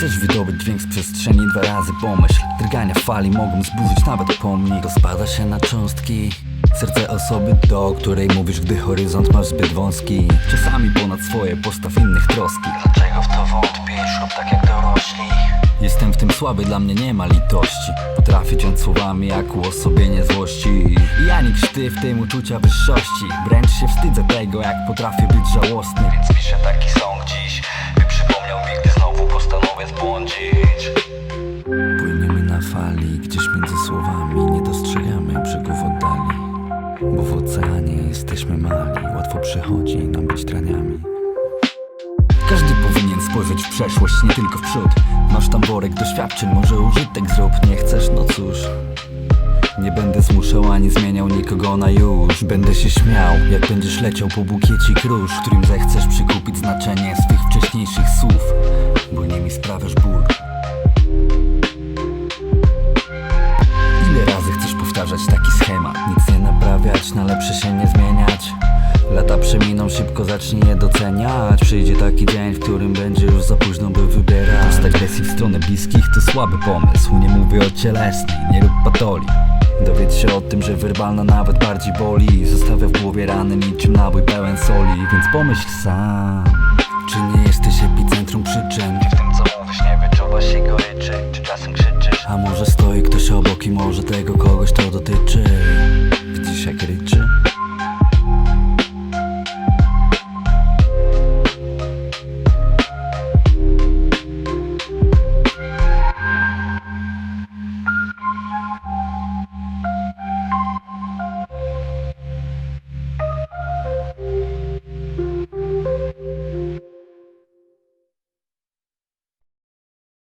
Chcesz wydobyć dźwięk z przestrzeni, dwa razy pomyśl. Drgania fali mogą zburzyć nawet pomnik. Rozpada się na cząstki. Serce osoby, do której mówisz, gdy horyzont masz zbyt wąski. Czasami ponad swoje postaw innych troski. Dlaczego w to wątpisz? Rób tak jak dorośli. Jestem w tym słaby, dla mnie nie ma litości. Potrafię ciąć słowami jak uosobienie złości. I ani krzty w tym uczucia wyższości. Wręcz się wstydzę tego, jak potrafię być żałosny jesteśmy mali Łatwo przychodzi nam być traniami. Każdy powinien spojrzeć w przeszłość, nie tylko w przód. Masz tam worek doświadczeń, może użytek zrób Nie chcesz, no cóż. Nie będę zmuszał ani zmieniał nikogo na już. Będę się śmiał, jak będziesz leciał po bukiecie róż którym zechcesz przykupić znaczenie swych wcześniejszych słów Bo nimi sprawiasz ból. Ile razy chcesz powtarzać taki schemat? Nic nie naprawiać, na lepsze się nie zmieniać. Lata przeminą, szybko zacznij je doceniać. Przyjdzie taki dzień, w którym będzie już za późno, by wybierać. Post agresji w stronę bliskich to słaby pomysł. Nie mówię o cielesnej, nie rób patoli. Dowiedz się o tym, że werbalna nawet bardziej boli. Zostawia w głowie rany niczym nabój pełen soli. Więc pomyśl sam Czy nie jesteś epicentrum przyczyn? W tym co mówisz nie wyczuwasz się goryczy Czy czasem krzyczysz? A może stoi ktoś obok i może tego kogoś to dotyczy